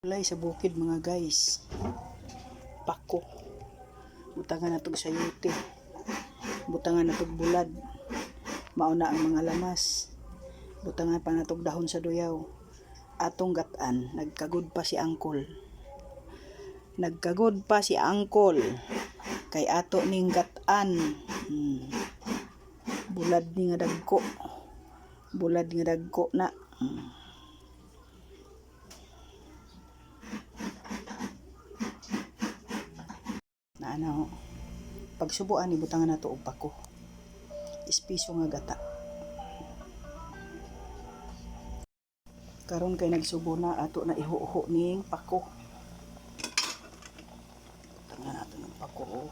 Walay sa bukid mga guys. Pako. Butangan na tog sayote. Butangan na tog bulad. Mauna ang mga lamas. Butangan pa na tog dahon sa duyaw. Atong gatan, nagkagod pa si angkol. Nagkagod pa si angkol. Kay ato ning gatan. Hmm. Bulad ni nga dagko. Bulad nga dagko na. Hmm. na ano pagsubuan ni butangan nato og pako ispiso nga gata. Karon kay nagsubo na ato na ihuho ning pako butangan nato ng pako oh.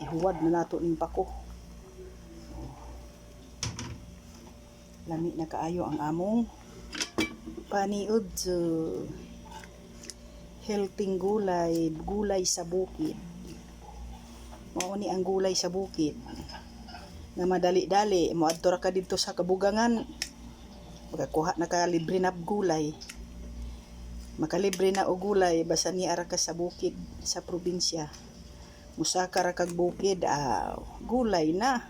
Ihuwad. Na nato ning pako lami na kaayo ang among paniud sa healthy gulay, gulay sa bukid. Mao ni ang gulay sa bukid. Nga madali-dali, moadto ra ka dito sa kabugangan. Makakuha na ka libre na gulay. Makalibre na og gulay basta ni ara ka sa bukid sa probinsya. Musaka ra kag bukid, ah, gulay na.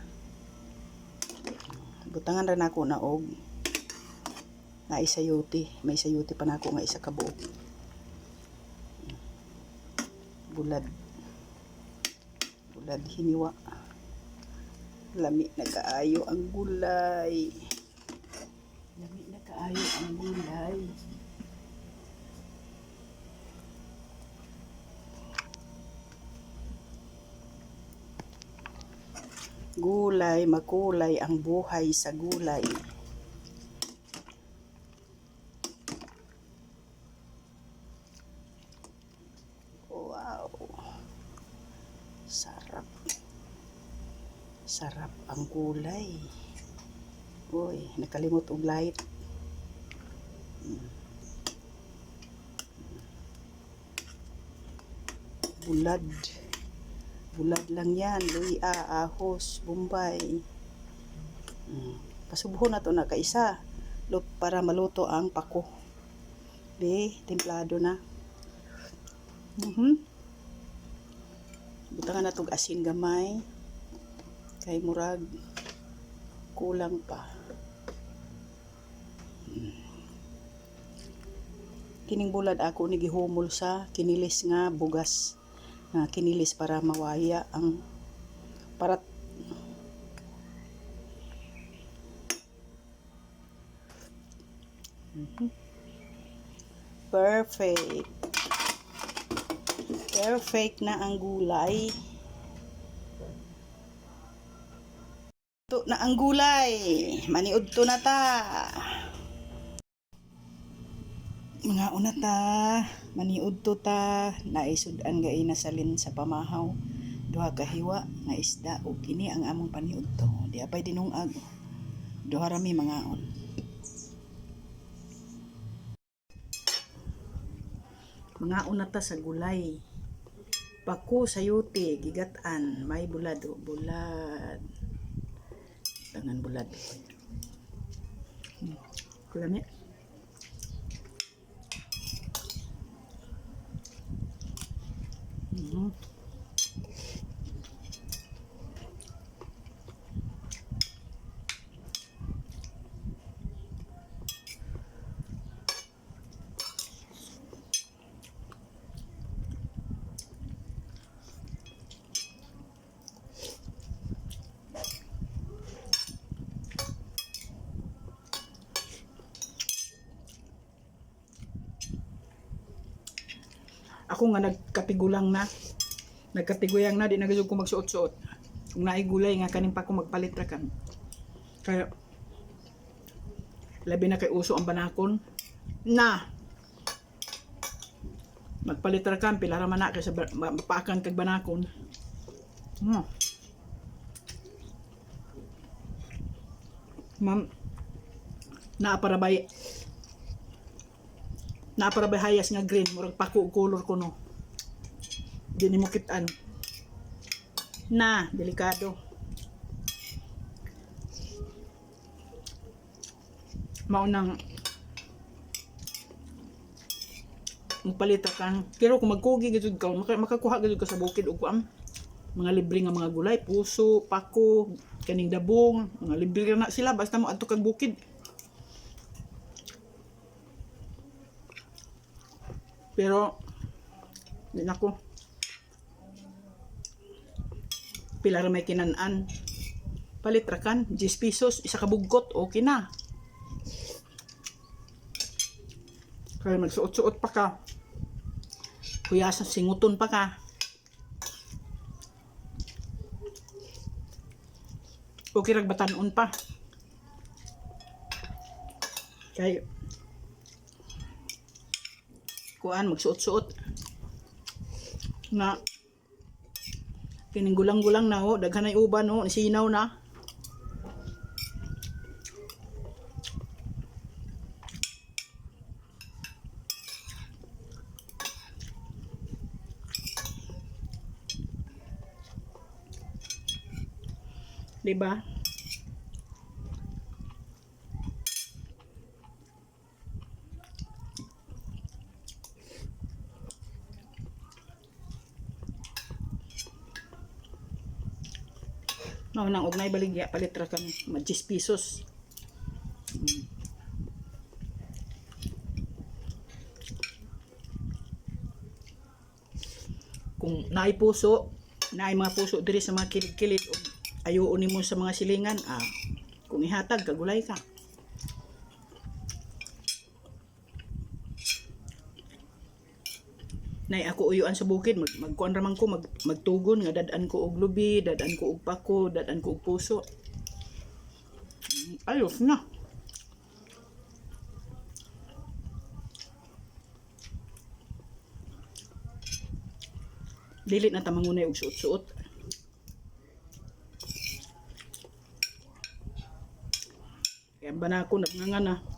Butangan ra nako na og na isayuti. May sayuti pa na ako nga isa ka buok. Bulad. Bulad hiniwa. Lami na kaayo ang gulay. Lami na kaayo ang gulay. Gulay, makulay ang buhay sa gulay. Wow. Sarap. Sarap ang gulay. Uy, nakalimot og light. Mm. Bulad. Bulad lang yan. Luya, ahos, bombay. Mm. Pasubuhon na to na kaisa. Para maluto ang pako. Be, templado na. Mhm. Butangan na tong asin gamay. Kay murag kulang pa. Kining bulad ako ni gihumol sa kinilis nga bugas. Nga kinilis para mawaya ang parat. Perfect. Perfect na ang gulay. Ito na ang gulay. Maniud to na ta. Mga una ta. Maniud to ta. Naisudan ga inasalin sa pamahaw. Duha ka hiwa nga isda o kini ang among paniud to. Di apay dinungag. Duha rami mga on. Mga una ta sa gulay. Pako sayote, gigatan, may bulad bulad. Tangan bulad. Hmm. Kulami. Mhm. Ako nga nagkatigulang na. Nagkatiguyang na, di na ko magsuot-suot. Kung naigulay nga kanin pa ako magpalit ra kan. Kaya, labi na kay uso ang banakon. Na! Magpalit ra kan, pila ra man na kay sa mapaakan kag banakon. Hmm. Ma'am, naaparabay naaparabay hayas nga green murag pako color ko no. Di mo na delikado. Maunang magpalita kan pero kung magkugi gid ka maka, makakuha gid ka sa bukid og kuan mga libre nga mga gulay puso pako kaning dabong mga libre na sila basta mo adto kag bukid pero di na ko pila ra may kinanan palit ra kan 10 pesos isa ka bugkot okay na. Kaya magsuot-suot pa ka. Kuya sa singuton pa ka. Okay rag batanon pa. Kay kuan magsuot-suot. Na kining gulang-gulang na ho daghan ay uban ho sinaw na. Di ba No, nang ugnay baligya palit ra kan 10 pesos. Kung naay puso, naay mga puso diri sa mga kilid-kilid ug ayuon nimo sa mga silingan, ah, kung ihatag kagulay ka. Nay ako uyuan sa bukid mag magkuan raman ko mag magtugon nga dadan ko og lubi, dadan ko og pako, dadan ko og puso. Mm, Ayos na. Dili na tamangunay og suot-suot. Kaya ba na ako nagngangan na.